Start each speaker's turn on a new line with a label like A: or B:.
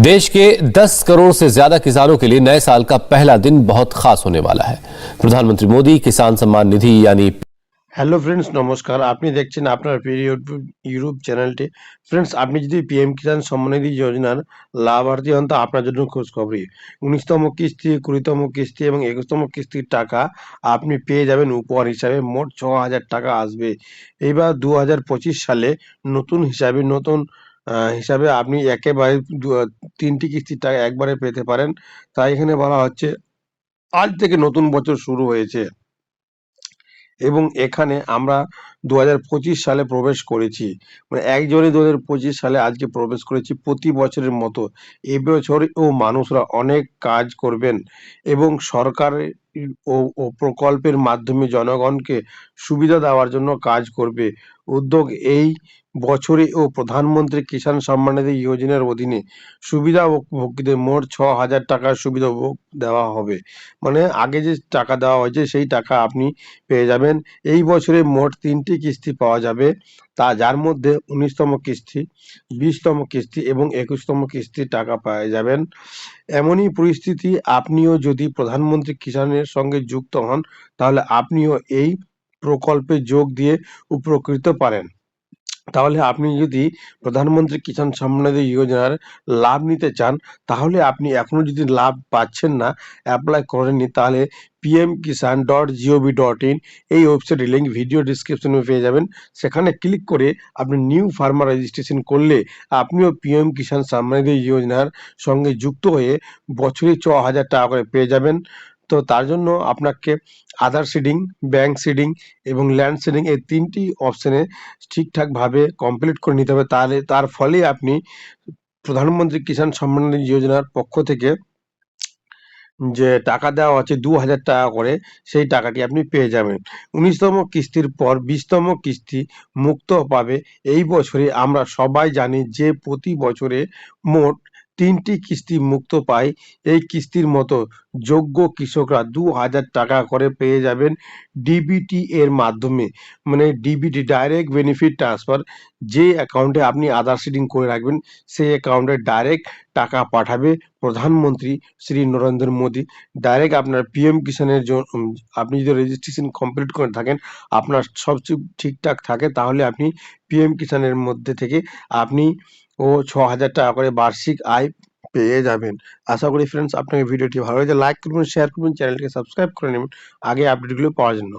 A: देश के 10 करोड़ से ज्यादा किसानों के लिए नए साल का पहला दिन बहुत खास होने वाला है प्रधानमंत्री मोदी किसान सम्मान निधि यानी
B: হ্যালো ফ্রেন্ডস নমস্কার আপনি দেখছেন আপনার প্রিয় ইউটিউব ইউটিউব চ্যানেলটি ফ্রেন্ডস আপনি যদি পিএম কিষাণ সম্মানিধি যোজনার লাভার্থী হন তো আপনার জন্য খোঁজখবরই উনিশতম কিস্তি কুড়িতম কিস্তি এবং একুশতম কিস্তির টাকা আপনি পেয়ে যাবেন উপহার হিসাবে মোট ছ হাজার টাকা আসবে এইবার দু হাজার পঁচিশ সালে নতুন হিসাবে নতুন আহ, হিসাবে আপনি একেবারে তিনটি কিস্তির টাকা একবারে পেতে পারেন। তাই এখানে বলা হচ্ছে, আজ থেকে নতুন বছর শুরু হয়েছে। এবং এখানে আমরা দু হাজার পঁচিশ সালে প্রবেশ করেছি। মানে এক জানুয়ারি দু সালে আজকে প্রবেশ করেছি প্রতি বছরের মতো। এবছরও মানুষরা অনেক কাজ করবেন এবং সরকারের ও ও প্রকল্পের মাধ্যমে জনগণকে সুবিধা দেওয়ার জন্য কাজ করবে। উদ্যোগ এই বছরে ও প্রধানমন্ত্রী কিষাণ সম্মান নিধি যোজনার অধীনে সুবিধা ভোগীদের মোট ছ হাজার টাকার সুবিধা ভোগ দেওয়া হবে। মানে আগে যে টাকা দেওয়া হয়েছে সেই টাকা আপনি পেয়ে যাবেন। এই বছরে মোট তিনটি কিস্তি পাওয়া যাবে, তা যার মধ্যে উনিশতম কিস্তি, বিশতম কিস্তি এবং একুশতম কিস্তির টাকা পাওয়া যাবেন। এমনই পরিস্থিতি, আপনিও যদি প্রধানমন্ত্রী কিষাণের সঙ্গে যুক্ত হন, তাহলে আপনিও এই প্রকল্পে যোগ দিয়ে উপকৃত পারেন। তাহলে আপনি যদি প্রধানমন্ত্রী কিষাণ সম্মান নিধি যোজনার লাভ নিতে চান, তাহলে আপনি এখনও যদি লাভ পাচ্ছেন না অ্যাপ্লাই করেননি, তাহলে PM Kisan dot gov dot in এই ওয়েবসাইটের লিঙ্ক ভিডিও ডিসক্রিপশনে পেয়ে যাবেন। সেখানে ক্লিক করে আপনি নিউ ফার্মার রেজিস্ট্রেশন করলে আপনিও পিএম কিষাণ সম্মান নিধি যোজনার সঙ্গে যুক্ত হয়ে বছরে ছ হাজার টাকা করে পেয়ে যাবেন। তো তার জন্য আপনাকে আধার সিডিং ব্যাংক সিডিং এবং ল্যান্ড সিডিং এই তিনটি অপশনে ঠিকঠাকভাবে কমপ্লিট করে নিতে হবে। তাহলে তার ফলে আপনি প্রধানমন্ত্রী কিষাণ সম্মান যোজনার পক্ষ থেকে যে টাকা দেওয়া আছে দু হাজার টাকা করে, সেই টাকাটি আপনি পেয়ে যাবেন। উনিশতম কিস্তির পর বিশতম কিস্তি মুক্ত পাবে। এই বছরে আমরা সবাই জানি যে প্রতি বছরে মোট তিনটি কিস্তি মুক্ত পায়। এই কিস্তির মতো যোগ্য কৃষকরা দু হাজার টাকা করে পেয়ে যাবেন ডিবিটি এর মাধ্যমে। মানে ডিবিটি ডাইরেক্ট বেনিফিট ট্রান্সফার যে অ্যাকাউন্টে আপনি আধার সিডিং করে রাখবেন, সেই অ্যাকাউন্টে ডাইরেক্ট টাকা পাঠাবে প্রধানমন্ত্রী শ্রী নরেন্দ্র মোদী। ডাইরেক্ট আপনার পিএম কিষাণের জন্য আপনি যদি রেজিস্ট্রেশন কমপ্লিট করে থাকেন, আপনার সব ঠিকঠাক থাকে, তাহলে আপনি পিএম কিষাণের মধ্যে থেকে আপনি ও ছ হাজার টাকা করে বার্ষিক আয় পেয়ে যাবেন। আশা করি ফ্রেন্ডস আপনাকে ভিডিওটি ভালো লাগে লাইক করবেন শেয়ার করবেন চ্যানেলটিকে সাবস্ক্রাইব করে নেবেন। আগে আপডেটগুলো পাওয়ার জন্য।